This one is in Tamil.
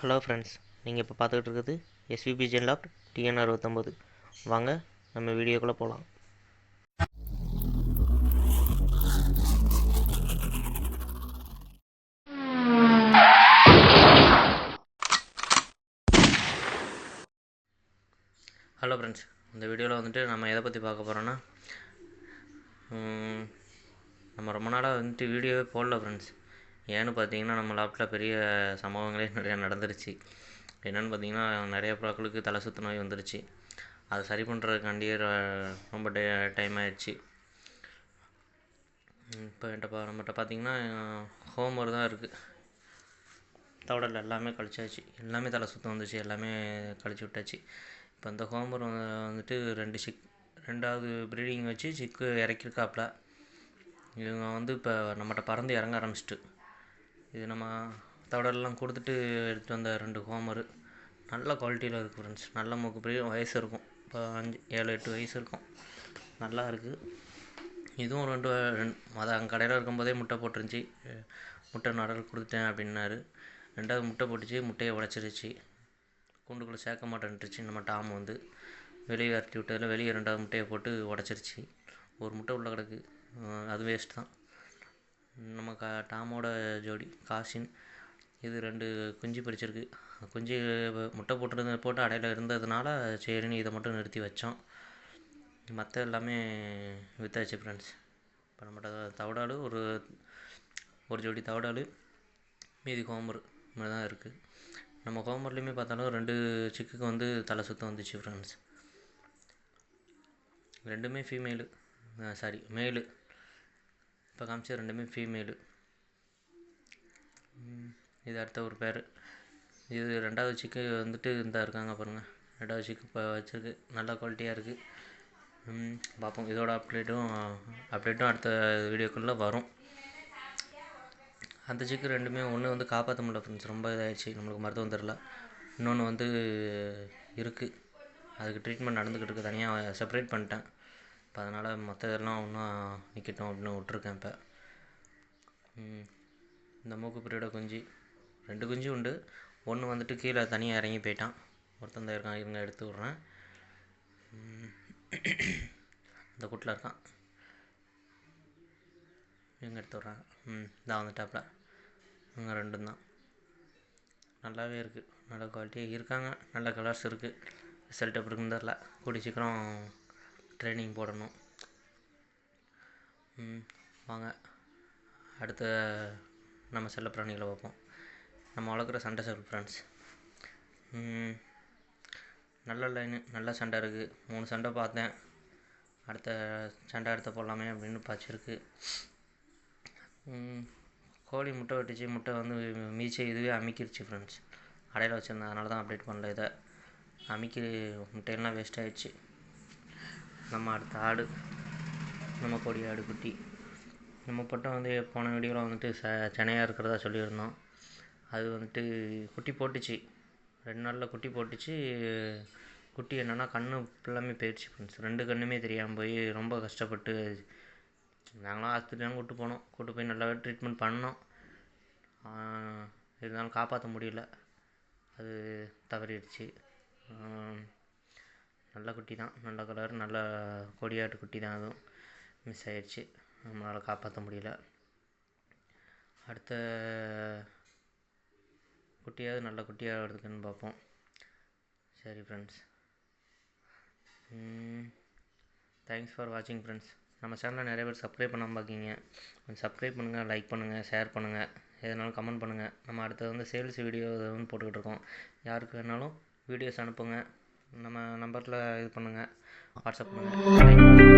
ஹலோ ஃப்ரெண்ட்ஸ் நீங்கள் இப்போ பார்த்துக்கிட்டு இருக்குது எஸ்விபி ஜென்லாப் டிஎன் அறுபத்தொம்போது. வாங்க நம்ம வீடியோக்குள்ளே போகலாம் ஹலோ ஃப்ரெண்ட்ஸ் இந்த வீடியோவில் வந்துட்டு நம்ம எதை பற்றி பார்க்க போகிறோன்னா நம்ம ரொம்ப நாளாக வந்துட்டு வீடியோவே போடல ஃப்ரெண்ட்ஸ். ஏன்னு பார்த்தீங்கன்னா நம்ம லேப்டாப்பில் பெரிய சம்பவங்களே நிறையா நடந்துருச்சு. என்னென்னு பார்த்தீங்கன்னா நிறைய ப்ராக்களுக்கு தலை சுத்து நோய் வந்துருச்சு. அதை சரி பண்ணுறதுக்காண்டியே ரொம்ப டே டைம் ஆயிடுச்சு. இப்போ என்கிட்ட பா நம்மகிட்ட பார்த்தீங்கன்னா ஹோம் ஒர்க் தான் இருக்குது தவடல் எல்லாமே கழிச்சாச்சு. எல்லாமே தலை சுத்தம் வந்துச்சு எல்லாமே கழிச்சு விட்டாச்சு. இப்போ அந்த ஹோம் ஒர்க் வந்துட்டு ரெண்டு சிக் ரெண்டாவது ப்ரீடிங் வச்சு சிக்கு இறக்கிருக்காப்புல இவங்க வந்து இப்போ நம்மகிட்ட பறந்து இறங்க ஆரம்பிச்சிட்டு. இது நம்ம தவடெல்லாம் கொடுத்துட்டு எடுத்துகிட்டு வந்த ரெண்டு ஹோமரு. நல்ல குவாலிட்டியில் இருக்குது ஃப்ரெண்ட்ஸ் நல்ல மூக்கு பெரிய வயசு இருக்கும். இப்போ அஞ்சு ஏழு எட்டு வயசு இருக்கும். நல்லா இருக்குது இதுவும் ரெண்டு ரெண்டு மொதல் அங்கே கடையில் இருக்கும்போதே முட்டை போட்டுருந்துச்சி. முட்டை நடல் கொடுத்துட்டேன் அப்படின்னாரு. ரெண்டாவது முட்டை போட்டுச்சு. முட்டையை உடச்சிருச்சு. கூண்டுக்குள்ளே சேர்க்க மாட்டேன்ட்டுருச்சு. நம்ம டாம் வந்து வெளியே விரட்டி விட்டதில் வெளியே ரெண்டாவது முட்டையை போட்டு உடச்சிருச்சு. ஒரு முட்டை உள்ள கிடக்கு. அது வேஸ்ட் தான். நம்ம கா டாமோட ஜோடி காசின். இது ரெண்டு குஞ்சு பிடிச்சிருக்கு குஞ்சு முட்டை போட்டுருந்த போட்டு அடையில் இருந்ததுனால சரின்னு இதை மட்டும் நிறுத்தி வச்சோம். மற்ற எல்லாமே வித்தாச்சு ஃப்ரெண்ட்ஸ் இப்போ நம்மகிட்ட தவடாலு ஒரு ஒரு ஜோடி தவடாலு மீதி கோமர் மாதிரி தான் இருக்குது நம்ம கோமர்லேயுமே பார்த்தாலும் ரெண்டு சிக்குக்கு வந்து தலை சுத்தம் வந்துச்சு ஃப்ரெண்ட்ஸ் ரெண்டுமே ஃபீமேலு சாரி மேலு இப்போ காமிச்ச ரெண்டுமே ஃபீமேலு இது அடுத்த ஒரு பேர் இது ரெண்டாவது சிக்கு வந்துட்டு இந்த இருக்காங்க பாருங்கள் ரெண்டாவது சிக்கு இப்போ வச்சுருக்கு. நல்ல குவாலிட்டியாக இருக்குது பார்ப்போம் இதோட அப்டேட்டும் அப்டேட்டும் அடுத்த வீடியோக்குள்ளே வரும். அந்த சிக்கு ரெண்டுமே ஒன்று வந்து காப்பாற்ற முடியல ஃப்ரெண்ட்ஸ் ரொம்ப இதாகிடுச்சு நம்மளுக்கு மருத்துவம் தெரில இன்னொன்று வந்து இருக்குது அதுக்கு ட்ரீட்மெண்ட் நடந்துக்கிட்டு இருக்குது தனியாக செப்பரேட் பண்ணிட்டேன். இப்போ அதனால் மற்ற இதெல்லாம் ஒன்றும் நிற்கட்டும் அப்படின்னு விட்ருக்கேன் இப்போ. இந்த மூக்கு பிரியோட குஞ்சு. ரெண்டு குஞ்சு உண்டு. ஒன்று வந்துட்டு கீழே தனியாக இறங்கி போயிட்டான். ஒருத்தன் தான் இருக்கான் இருங்க எடுத்து விட்றேன். அந்த இந்த கூட்டில் இருக்கான். இவங்க எடுத்து விட்றேன் ம். இதான் வந்துட்டாப்புல. இவங்க ரெண்டும் தான். நல்லாவே இருக்குது நல்ல குவாலிட்டியாக இருக்காங்க. நல்ல கலர்ஸ் இருக்குது ரிசல்ட் எப்படி இருக்குன்னு தெரில கூடி சீக்கிரம் ட்ரைனிங் போடணும். வாங்க. அடுத்த நம்ம செல்ல பிராணிகளை பார்ப்போம். நம்ம வளர்க்குற சண்டை செல் ஃப்ரெண்ட்ஸ் நல்ல லைனு நல்ல சண்டை இருக்குது மூணு சண்டை பார்த்தேன். அடுத்த சண்டை அடுத்த போடலாமே அப்படின்னு பாய்ச்சிருக்கு. கோழி முட்டை வெட்டுச்சு. முட்டை வந்து மீச்சை இதுவே அமைக்கிருச்சு ஃப்ரெண்ட்ஸ் அடையில் வச்சுருந்தேன். அதனால தான் அப்டேட் பண்ணல இதை. அமிக்கி முட்டையெல்லாம் வேஸ்ட் ஆயிடுச்சு. நம்ம அடுத்த ஆடு நம்ம கொடி ஆடு குட்டி. நம்ம பட்டம் வந்து போன வீடியோவில் வந்துட்டு ச சென்னையாக இருக்கிறதா சொல்லியிருந்தோம். அது வந்துட்டு குட்டி போட்டுச்சு. ரெண்டு நாளில் குட்டி போட்டுச்சு. குட்டி என்னென்னா கண்ணு ஃபுல்லாமே போயிடுச்சு ஃப்ரெண்ட்ஸ் ரெண்டு கண்ணுமே தெரியாமல் போய் ரொம்ப கஷ்டப்பட்டு நாங்களாம் ஆஸ்பத்திரிலாம் கூட்டு போனோம். கூட்டு போய் நல்லாவே ட்ரீட்மெண்ட் பண்ணோம். இருந்தாலும் காப்பாற்ற முடியல. அது தவறிடுச்சு. நல்ல குட்டி தான். நல்ல கலர் நல்ல கொடியாட்டு குட்டி தான் அதுவும். மிஸ் ஆயிடுச்சு. நம்மளால் காப்பாற்ற முடியல. அடுத்த குட்டியாவது நல்ல குட்டியாக வருதுன்னு பார்ப்போம். சரி ஃப்ரெண்ட்ஸ் தேங்க்ஸ் ஃபார் வாட்சிங் ஃப்ரெண்ட்ஸ் நம்ம சேனலில் நிறைய பேர் சப்ஸ்கிரைப் பண்ணாமல் பார்க்கிங்க கொஞ்சம் சப்ஸ்கிரைப் பண்ணுங்கள் லைக் பண்ணுங்கள் ஷேர் பண்ணுங்கள் எதனாலும் கமெண்ட் பண்ணுங்கள் நம்ம அடுத்தது வந்து சேல்ஸ் வீடியோ வந்து போட்டுக்கிட்டு இருக்கோம். யாருக்கு வேணாலும் வீடியோஸ் அனுப்புங்க. நம்ம நம்பரில் இது பண்ணுங்கள் வாட்ஸ்அப் பண்ணுங்கள்